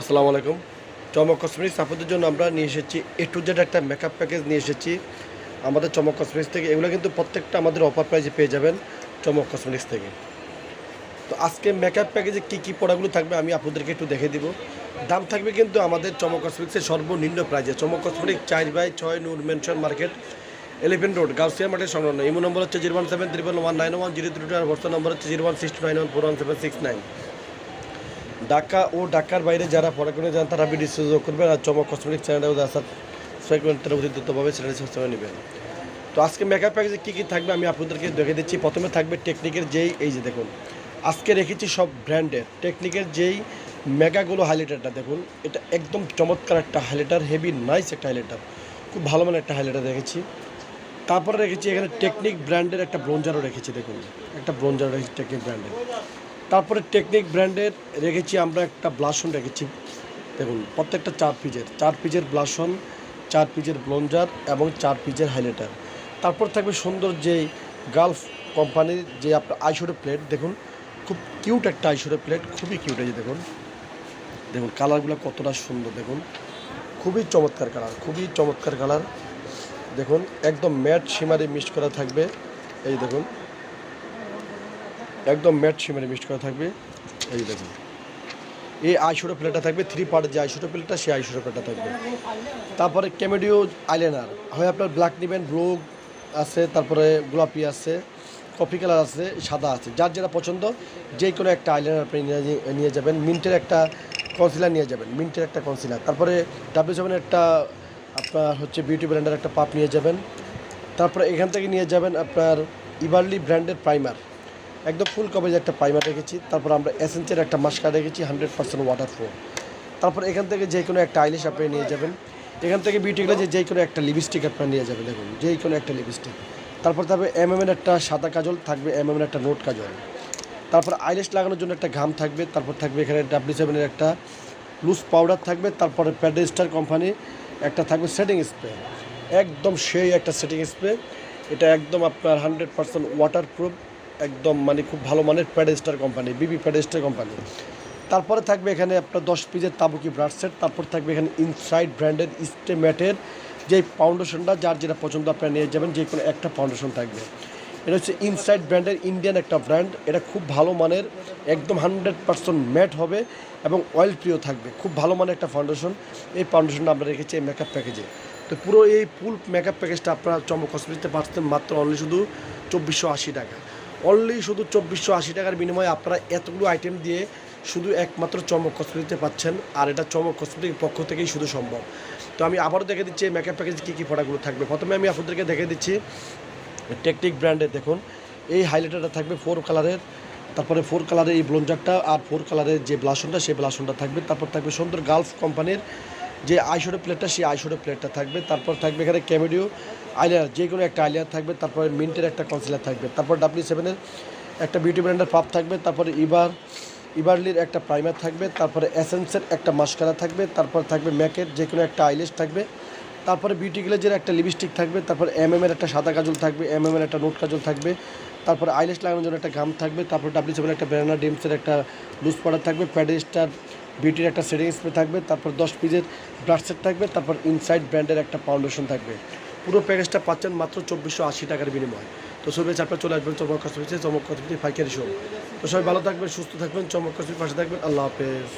আসসালামু আলাইকুম। চমক কসমেটিক্স আপনাদের জন্য আমরা নিয়ে এসেছি এ টু জেড একটা মেকআপ প্যাকেজ নিয়ে এসেছি। আমাদের চমক কসমেটিক্স থেকে, এগুলো কিন্তু প্রত্যেকটা আমাদের অফার প্রাইজে পেয়ে যাবেন চমক কসমেটিক্স থেকে। তো আজকে মেকআপ প্যাকেজে কী কী প্রোডাক্টগুলো থাকবে আমি আপনাদেরকে একটু দেখে দিব। দাম থাকবে কিন্তু আমাদের চমক কসমেটিক্সের সর্বনিম্ন প্রাইজে চমক কসমেটিক্স চার বাই ছয় Noor mansion market Elephant Road Gausia market সংলগ্ন। ইমো নম্বর হচ্ছে zero one seven triple one nine one zero three two আর হোয়াটসঅ্যাপ নম্বর হচ্ছে zero one six nine one four one seven six nine Dhaka ও ঢাকার বাইরে যারা পড়াশোনা যান তারা ভিডিও সুযোগ করবেন আর চমক কসমেটিক চ্যানেলে আসার সেগমেন্টের অধিকভাবে চ্যানেল সাবস্ক্রাইব নেবেন। তো আজকে মেকআপ প্যাকেজে কী কী থাকবে আমি আপনাদেরকে দেখে দিচ্ছি। প্রথমে থাকবে টেকনিকের যেই, এই যে দেখুন, আজকে রেখেছি সব ব্র্যান্ডের টেকনিকের যেই মেগাগুলো হাইলাইটারটা দেখুন, এটা একদম চমৎকার একটা হাইলাইটার হেভি নাইস একটা হাইলাইটার খুব ভালো মানের একটা হাইলাইটার রেখেছি। তারপরে রেখেছি এখানে টেকনিক ব্র্যান্ডের একটা ব্রোঞ্জারও রেখেছি, দেখুন, একটা ব্রোঞ্জার রেখেছি টেকনিক ব্র্যান্ডের তারপরে টেকনিক ব্র্যান্ডের রেখেছি, আমরা একটা ব্লাশন রেখেছি। দেখুন, প্রত্যেকটা চার পিজের চার পিজের ব্লাসন চার পিজের ব্লঞ্জার এবং চার পিজের হাইলাইটার তারপর থাকবে সুন্দর যে গালফ কোম্পানির যে আপনার আইশোডো প্লেট দেখুন, খুব কিউট একটা আইশোডো প্লেট খুবই কিউট এই দেখুন। দেখুন কালারগুলো কতটা সুন্দর, দেখুন। খুবই চমৎকার কালার খুবই চমৎকার কালার দেখুন, একদম ম্যাট সীমারে মিক্স করা থাকবে। এই দেখুন একদম ম্যাট সীমারে মিক্স করা থাকবে। এই দেখুন। এই আইশোটো প্লেটটা থাকবে থ্রি পার্টের যে আইশোটো প্লেটটা, সেই আইশোটো প্লেটটা থাকবে। তারপরে ক্যামেডিও আইলাইনার। হয় আপনার ব্ল্যাক নেবেন, ব্লু আছে, তারপরে গোলাপি আছে, কফি কালার আছে, সাদা আছে। যার যেটা পছন্দ, যে কোনো একটা আইলাইনার আপনি নিয়ে যাবেন। মিন্টের একটা কনসিলার নিয়ে যাবেন, মিন্টের একটা কনসিলার তারপরে ডাব্লিউ সেভেনের একটা আপনার হচ্ছে বিউটি ব্র্যান্ডের একটা পাপ নিয়ে যাবেন। তারপরে এখান থেকে নিয়ে যাবেন আপনার ইবারলি ব্র্যান্ডের প্রাইমার একদম ফুল কভারেজ একটা প্রাইমার রেখেছি। তারপর আমরা এসেন্সের একটা মাস্কা রেখেছি হান্ড্রেড পার্সেন্ট ওয়াটার প্রুফ তারপর এখান থেকে যে কোনো একটা আইলিশ আপনি নিয়ে যাবেন। এখান থেকে বিউটি গ্লাসে যে কোনো একটা লিপস্টিক আপনার নিয়ে যাবেন, দেখুন, যে কোনো একটা লিপস্টিক তারপর থাকবে এম এর একটা সাদা কাজল থাকবে এম এর একটা নোট কাজল। তারপর আইলিশ লাগানোর জন্য একটা ঘাম থাকবে, তারপর থাকবে এখানে ডাব্লিউ সেভেনের একটা লুজ পাউডার থাকবে, তারপরে প্যাডেস্টার কোম্পানি একটা থাকবে সেটিং স্প্রে একদম সেই একটা সেটিং স্প্রে এটা একদম আপনার হান্ড্রেড পার্সেন্ট ওয়াটার প্রুফ একদম মানে খুব ভালো মানের প্যাডেস্টার কোম্পানি বিবি প্যাডেস্টার কোম্পানি তারপরে থাকবে এখানে আপনার দশ পিজের তাবুকি ব্রাশ সেট তারপর থাকবে এখানে ইনসাইড ব্র্যান্ডের স্টেম্যাটের যে ফাউন্ডেশনটা যার যেটা পছন্দ আপনারা নিয়ে যাবেন, যে কোনো একটা ফাউন্ডেশন থাকবে। এটা হচ্ছে ইনসাইড ব্র্যান্ডের ইন্ডিয়ান একটা ব্র্যান্ড এটা খুব ভালো মানের, একদম হান্ড্রেড পার্সেন্ট ম্যাট হবে এবং অয়েল প্রিয় থাকবে। খুব ভালো মানের একটা ফাউন্ডেশন এই ফাউন্ডেশনটা আমরা রেখেছি এই মেকআপ প্যাকেজে তো পুরো এই ফুল মেকআপ প্যাকেজটা আপনারা চমক হসপিটালতে পাচ্ছেন মাত্র অনলি শুধু চব্বিশশো আশি টাকা। অনলি শুধু চব্বিশশো আশি টাকার বিনিময়ে আপনারা এতগুলো আইটেম দিয়ে শুধু একমাত্র চমক কসমেটিতে পাচ্ছেন, আর এটা চমক কসমেটিক পক্ষ থেকেই শুধু সম্ভব। তো আমি আবারও দেখে দিচ্ছি মেকআপ প্যাকেজ কী কী প্রোডাক্টগুলো থাকবে। প্রথমে আমি আপনাদেরকে দেখে দিচ্ছি টেকনিক ব্র্যান্ডের দেখুন। এই হাইলাইটারটা থাকবে ফোর কালারের তারপরে ফোর কালারের এই ব্লঞ্জারটা আর ফোর কালারের যে ব্লাসনটা সেই ব্লাসনটা থাকবে। তারপর থাকবে সুন্দর গালফ কোম্পানির যে আইশোডো প্লেটটা সেই আইশোডো প্লেটটা থাকবে। তারপর থাকবে এখানে ক্যামেডিও আইলার, যে কোনো একটা আইলার থাকবে, তারপরে মিন্টের একটা কনসিলার থাকবে, তারপর ডাব্লিউ সেভেনের একটা বিউটি ব্র্যান্ডের পাপ থাকবে, তারপরে ইবার ইবারলির একটা প্রাইমার থাকবে, তারপরে অ্যাসেন্সের একটা মাস্কারা থাকবে, তারপর থাকবে ম্যাকের যে কোনো একটা আইলেস থাকবে, তারপরে বিউটি গ্লেজের একটা লিপস্টিক থাকবে, তারপর এম এর একটা সাদা কাজল থাকবে এম এর একটা নোট কাজল থাকবে, তারপরে আইলেস লাগানোর জন্য একটা গাম থাকবে, তারপর ডাব্লিউ সেভেন একটা ব্যানানা ডিমসের একটা লুজ পাউডার থাকবে প্যাডেস্টার বিউটির একটা সেটিং স্প্রে থাকবে, তারপর দশ পিসের ব্রাশ সেট থাকবে, তারপর ইনসাইড ব্র্যান্ডের একটা ফাউন্ডেশন থাকবে। পুরো প্যাকেজটা পাচ্ছেন মাত্র চব্বিশশো আশি টাকার বিনিময়। তো সবাই চারটা চলে আসবেন চমক কসমেটিক্সে চমক কাশ্মীর ফাইকারি শো তো সবাই ভালো থাকবেন, সুস্থ থাকবেন চমক কসমেটিক পাশে থাকবেন। আল্লাহ হাফেজ।